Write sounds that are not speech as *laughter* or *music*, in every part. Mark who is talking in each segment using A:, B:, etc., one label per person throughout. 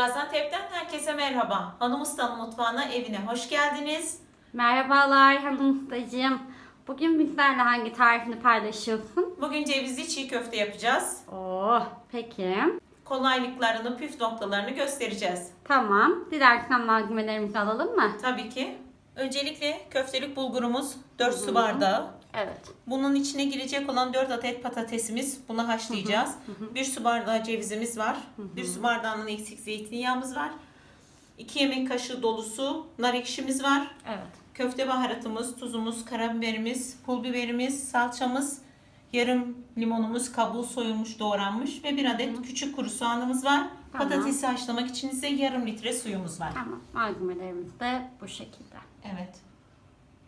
A: Gaziantep'ten herkese merhaba. Hanım Usta'nın mutfağına, evine hoş geldiniz.
B: Merhabalar hanım ustacığım. Bugün bizlerle hangi tarifini paylaşıyorsun?
A: Bugün cevizli çiğ köfte yapacağız.
B: Oh, peki.
A: Kolaylıklarını, püf noktalarını göstereceğiz.
B: Tamam. Dilersen malzemelerimizi alalım mı?
A: Tabii ki. Öncelikle köftelik bulgurumuz 4 su bardağı.
B: Evet.
A: Bunun içine girecek olan 4 adet patatesimiz. Bunu haşlayacağız. 1 su bardağı cevizimiz var. 1 su bardağının eksik zeytinyağımız var. 2 yemek kaşığı dolusu nar ekşimiz var.
B: Evet.
A: Köfte baharatımız, tuzumuz, karabiberimiz, pul biberimiz, salçamız, yarım limonumuz, kabuğu soyulmuş, doğranmış ve bir adet küçük kuru soğanımız var.
B: Tamam.
A: Patatesi haşlamak için ise yarım litre suyumuz var.
B: Tamam. Malzemelerimiz de bu şekilde.
A: Evet.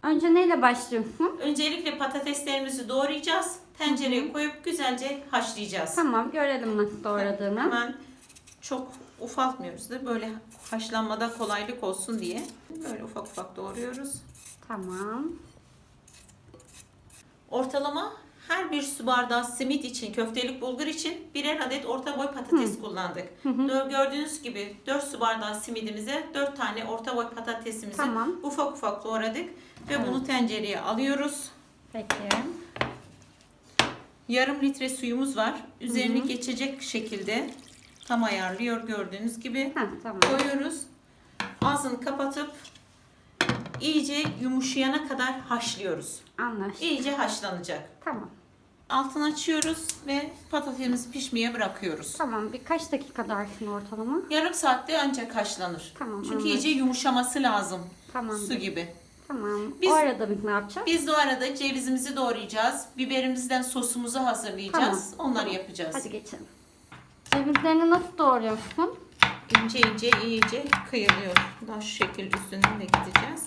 B: Önce neyle başlıyorsun?
A: Öncelikle patateslerimizi doğrayacağız. Tencereye koyup güzelce haşlayacağız.
B: Tamam. Görelim nasıl doğradığını.
A: Hemen çok ufaltmıyoruz da böyle haşlanmada kolaylık olsun diye böyle ufak ufak doğruyoruz.
B: Tamam.
A: Ortalama her bir su bardağı simit için, köftelik bulgur için birer adet orta boy patates kullandık. Dö- Gördüğünüz gibi 4 su bardağı simidimize 4 tane orta boy patatesimizi
B: Tamam.
A: ufak ufak doğradık ve
B: Evet.
A: bunu tencereye alıyoruz.
B: Peki.
A: Yarım litre suyumuz var. Üzerini geçecek şekilde tam ayarlıyor gördüğünüz gibi.
B: Ha, tamam.
A: Koyuyoruz. Ağzını kapatıp iyice yumuşayana kadar haşlıyoruz.
B: Anlaştık.
A: İyice haşlanacak.
B: Tamam.
A: Altını açıyoruz ve patatesimizi pişmeye bırakıyoruz.
B: Tamam. Birkaç dakika şimdi ortalama.
A: Yarım saatte ancak haşlanır.
B: Tamam,
A: Çünkü
B: anladım.
A: iyice yumuşaması lazım.
B: Tamam.
A: Su gibi.
B: Tamam.
A: Biz-
B: o arada biz ne yapacağız?
A: Biz de o arada cevizimizi doğrayacağız. Biberimizden sosumuzu hazırlayacağız. Onları
B: Tamam.
A: yapacağız.
B: Hadi geçelim. Cevizlerini nasıl doğruyorsun?
A: İnce ince iyice kıyılıyor. Daha şu şekil üstünden de gideceğiz.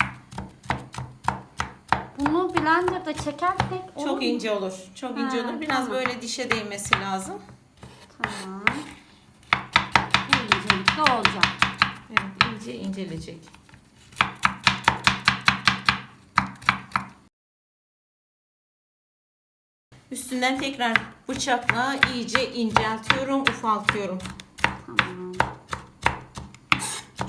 B: Bunu blenderda çekersek olur
A: Çok
B: mu?
A: ince olur. Çok ince
B: Ha,
A: olur. Biraz
B: tamam.
A: böyle dişe değmesi lazım.
B: Tamam. De olacak.
A: Evet, iyice incelecek. Üstünden tekrar bıçakla iyice inceltiyorum, ufaltıyorum.
B: Tamam.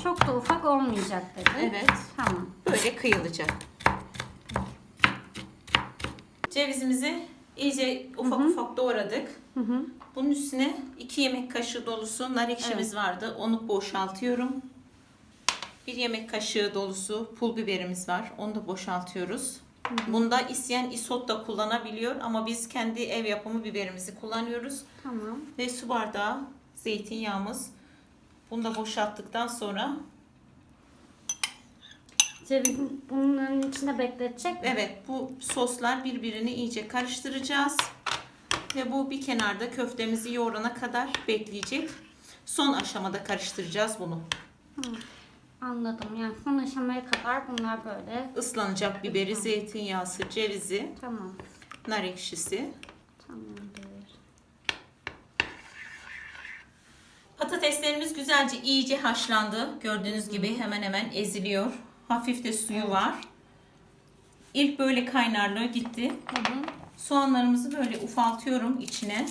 B: Çok da ufak olmayacak dedi.
A: Evet.
B: Tamam.
A: Böyle kıyılacak. Cevizimizi iyice ufak ufak doğradık.
B: Hı hı.
A: Bunun üstüne 2 yemek kaşığı dolusu nar ekşimiz vardı. Onu boşaltıyorum. 1 yemek kaşığı dolusu pul biberimiz var. Onu da boşaltıyoruz. Bunda isteyen isot da kullanabiliyor ama biz kendi ev yapımı biberimizi kullanıyoruz.
B: Tamam.
A: Ve su bardağı zeytinyağımız. Bunu da boşalttıktan sonra
B: Cevizi bunun içine bekletecek mi?
A: evet bu soslar birbirini iyice karıştıracağız. Ve bu bir kenarda köftemizi yoğurana kadar bekleyecek. Son aşamada karıştıracağız bunu.
B: Anladım. Yani son aşamaya kadar bunlar böyle.
A: Islanacak biberi, zeytinyağısı, cevizi,
B: Tamam.
A: nar ekşisi.
B: Tamamdır.
A: Patateslerimiz güzelce iyice haşlandı. Gördüğünüz gibi hemen hemen eziliyor. Hafif de suyu var. İlk böyle kaynarlığı gitti.
B: Hı hı.
A: Soğanlarımızı böyle ufaltıyorum içine.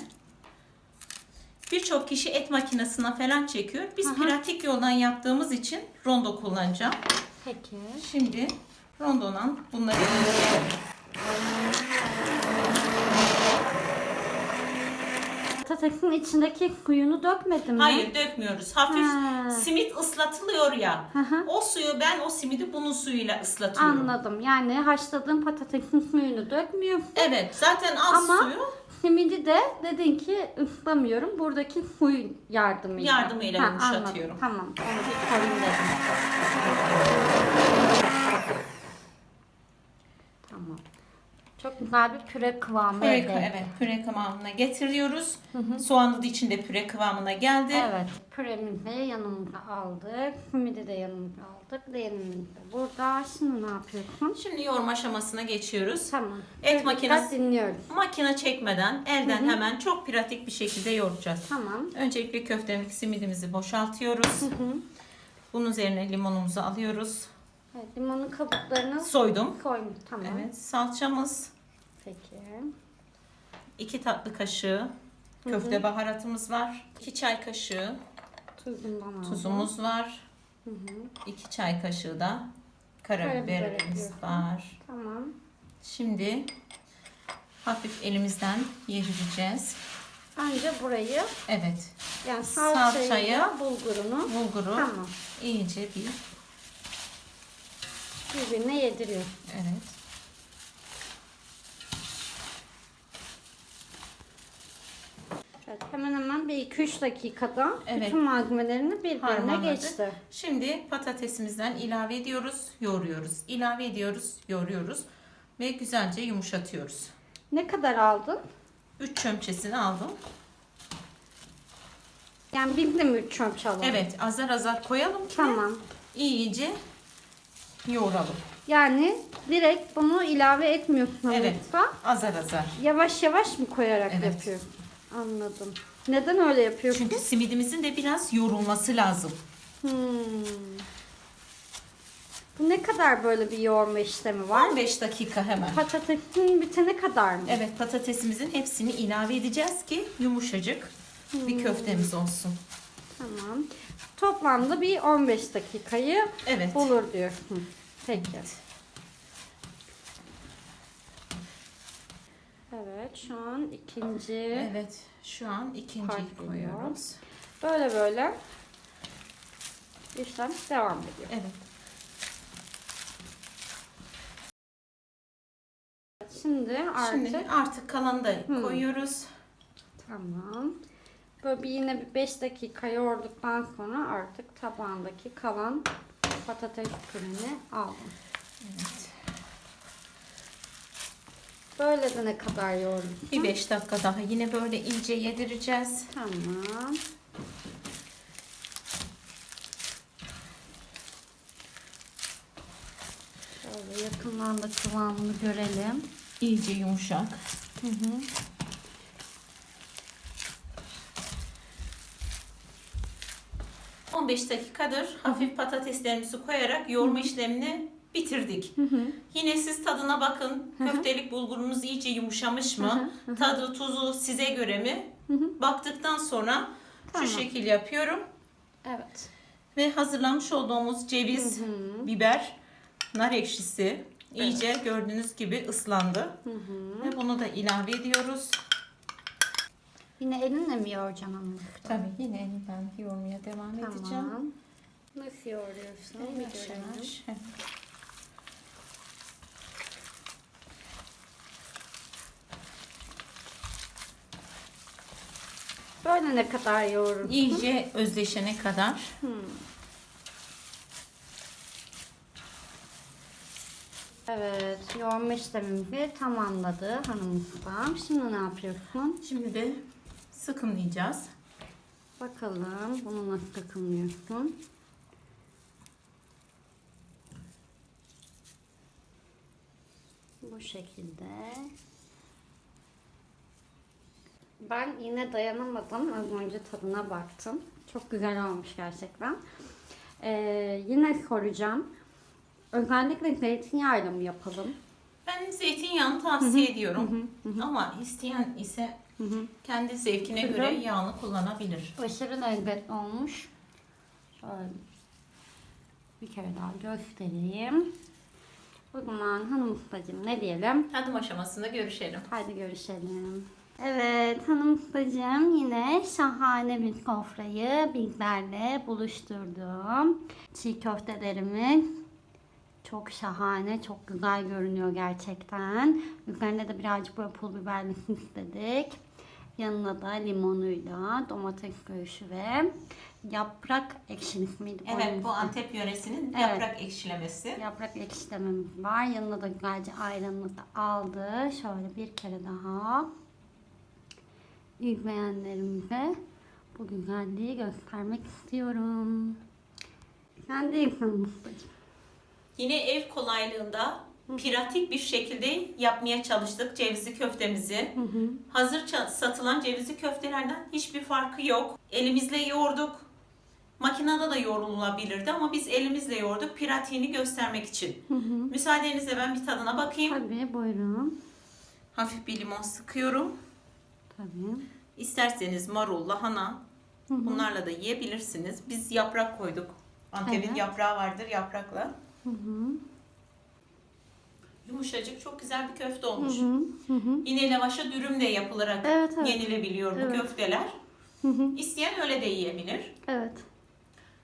A: Birçok kişi et makinesine falan çekiyor. Biz pratik yoldan yaptığımız için rondo kullanacağım.
B: Peki.
A: Şimdi rondodan bunları
B: Patatesin içindeki suyunu dökmedin mi?
A: Hayır dökmüyoruz. Hafif
B: Ha.
A: simit ıslatılıyor ya.
B: Hı hı.
A: O suyu ben o simidi bunun suyuyla ıslatıyorum.
B: Anladım. Yani haşladığın patatesin suyunu dökmüyorsun.
A: Evet zaten az
B: Ama-
A: suyu
B: Simidi de dedin ki ıslamıyorum. Buradaki suy yardımıyla.
A: Yardımıyla
B: Ha,
A: yumuşatıyorum.
B: anladım. Tamam. Onu bir sorayım dedim. Tamam. Çok güzel bir püre kıvamı
A: püre,
B: elde
A: evet, püre kıvamına getiriyoruz. Soğanı da içinde püre kıvamına geldi.
B: Evet. Püremizi yanımıza aldık. Simidi de yanımıza aldık. Diğerimiz de burada. Şimdi ne yapıyorsun?
A: Şimdi yoğurma aşamasına geçiyoruz.
B: Tamam.
A: Et makinesi-
B: dinliyoruz.
A: Makine çekmeden elden hemen çok pratik bir şekilde yoğuracağız.
B: Tamam.
A: Öncelikle köftemizi, simidimizi boşaltıyoruz.
B: Hı hı.
A: Bunun üzerine limonumuzu alıyoruz.
B: Evet, limonun kabuklarını
A: Soydum.
B: koymuş. Tamam.
A: Evet, salçamız,
B: Peki.
A: 2 tatlı kaşığı köfte baharatımız var. 2 çay kaşığı
B: Tuzundan aldım.
A: Tuzumuz var.
B: Hı hı.
A: 2 çay kaşığı da
B: Karabiber
A: karabiberimiz
B: ekliyorsun.
A: var.
B: Tamam.
A: Şimdi hafif elimizden yedireceğiz.
B: Önce burayı
A: Evet.
B: yani
A: Salçayı,
B: salçayı, bulgurunu
A: Bulguru
B: tamam
A: iyice bir
B: birbirine yediriyor.
A: evet.
B: Evet, hemen hemen bir 2-3 dakikada
A: Evet.
B: bütün malzemelerini birbirine geçti.
A: Şimdi patatesimizden ilave ediyoruz, yoğuruyoruz. İlave ediyoruz, yoğuruyoruz ve güzelce yumuşatıyoruz.
B: Ne kadar aldın?
A: 3 çömçesini aldım.
B: Yani mi 3 çömçe alalım?
A: Evet, azar azar koyalım ki
B: Tamam.
A: iyice yoğuralım.
B: Yani direkt bunu ilave etmiyorsun
A: Evet.
B: hamurda.
A: Azar azar.
B: Yavaş yavaş mı koyarak
A: Evet.
B: yapıyorsun? Anladım. Neden öyle yapıyorsun?
A: Çünkü simidimizin de biraz yoğrulması lazım.
B: Hmm. Bu ne kadar böyle bir yoğurma işlemi var?
A: 15 dakika hemen.
B: Patatesin bitene kadar mı?
A: Evet patatesimizin hepsini ilave edeceğiz ki yumuşacık bir köftemiz olsun.
B: Tamam. Toplamda bir 15 dakikayı
A: Evet.
B: bulur diyorsun. Peki. Evet şu an ikinci.
A: Evet. Şu an ikinciyi
B: geliyor.
A: koyuyoruz.
B: Böyle böyle işlem devam ediyor.
A: Evet.
B: Şimdi artık
A: Şimdi artık kalanı da koyuyoruz.
B: tamam. Böyle bir yine bir 5 dakika yoğurduktan sonra artık tabağındaki kalan patates püreni aldım.
A: Evet.
B: Böyle de ne kadar yoğurdum?
A: Bir 5 dakika daha yine böyle iyice yedireceğiz.
B: Tamam. Şöyle yakından da kıvamını görelim.
A: İyice yumuşak.
B: Hı hı.
A: 15 dakikadır hafif patateslerimizi koyarak yoğurma işlemini bitirdik. Yine siz tadına bakın. Köftelik bulgurunuz iyice yumuşamış mı? Tadı, tuzu size göre mi? Baktıktan sonra
B: Tamam.
A: şu şekil yapıyorum.
B: Evet.
A: Ve hazırlamış olduğumuz ceviz, biber, nar ekşisi iyice gördüğünüz gibi ıslandı. Ve bunu da ilave ediyoruz.
B: Yine elinle mi yoğuracaksın onu?
A: Tabii yine elimden yoğurmaya devam edeceğim.
B: Tamam. Nasıl yoğuruyorsun? Bir
A: Yavaş
B: görelim.
A: yavaş.
B: Böyle ne kadar yoğurursun?
A: İyice özleşene kadar.
B: Hmm. Evet, yoğurma işlemimizi tamamladı hanımımızdan. Şimdi ne yapıyorsun?
A: Şimdi de sıkımlayacağız.
B: Bakalım bunu nasıl takımlıyorsun? Bu şekilde. Ben yine dayanamadım. Az önce tadına baktım. Çok güzel olmuş gerçekten. Ee, yine soracağım. Özellikle zeytinyağıyla mı yapalım?
A: Ben zeytinyağını tavsiye ediyorum. Ama isteyen ise kendi zevkine
B: Şurada.
A: göre yağını kullanabilir.
B: Aşırı lezzetli olmuş. Şöyle bir kere daha göstereyim. O zaman hanım ustacığım ne diyelim?
A: Tadım aşamasında görüşelim.
B: Haydi görüşelim. Evet hanım ustacığım yine şahane bir sofrayı bizlerle buluşturdum. Çiğ köftelerimiz çok şahane, çok güzel görünüyor gerçekten. Üzerine de birazcık böyle pul biberli *laughs* istedik. Yanına da limonuyla domates göğüşü ve yaprak ekşilisi miydi?
A: Evet bu Antep yöresinin
B: Evet.
A: yaprak ekşilemesi.
B: Yaprak ekşilememiz var. Yanına da güzelce ayranını da aldı. Şöyle bir kere daha izleyenlerimize bu güzelliği göstermek istiyorum. Sen de Mustafa'cığım.
A: Yine ev kolaylığında pratik bir şekilde yapmaya çalıştık cevizli köftemizi. Hazır ça- satılan cevizli köftelerden hiçbir farkı yok. Elimizle yoğurduk. Makinede de yoğrulabilirdi ama biz elimizle yoğurduk pratiğini göstermek için. Müsaadenizle ben bir tadına bakayım.
B: Tabii buyurun.
A: Hafif bir limon sıkıyorum.
B: Tabii.
A: İsterseniz marul, lahana Bunlarla da yiyebilirsiniz. Biz yaprak koyduk. Antep'in
B: Evet.
A: yaprağı vardır yaprakla.
B: Hı hı.
A: Yumuşacık çok güzel bir köfte olmuş.
B: hı. Hı hı.
A: Yine lavaşa dürüm de yapılarak
B: Evet, evet.
A: yenilebiliyor bu
B: Evet.
A: köfteler.
B: Hı hı.
A: İsteyen öyle de yiyebilir.
B: Evet.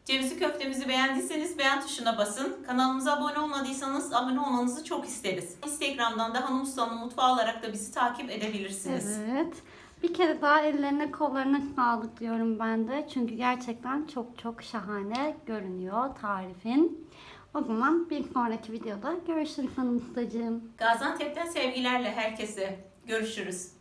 A: Cevizli köftemizi beğendiyseniz beğen tuşuna basın. Kanalımıza abone olmadıysanız abone olmanızı çok isteriz. Instagram'dan da Hanım Usta'nın mutfağı olarak da bizi takip edebilirsiniz.
B: Evet. Bir kere daha ellerine kollarına sağlık diyorum ben de. Çünkü gerçekten çok çok şahane görünüyor tarifin. O zaman bir sonraki videoda görüşürüz hanım ustacığım.
A: Gaziantep'ten sevgilerle herkese görüşürüz.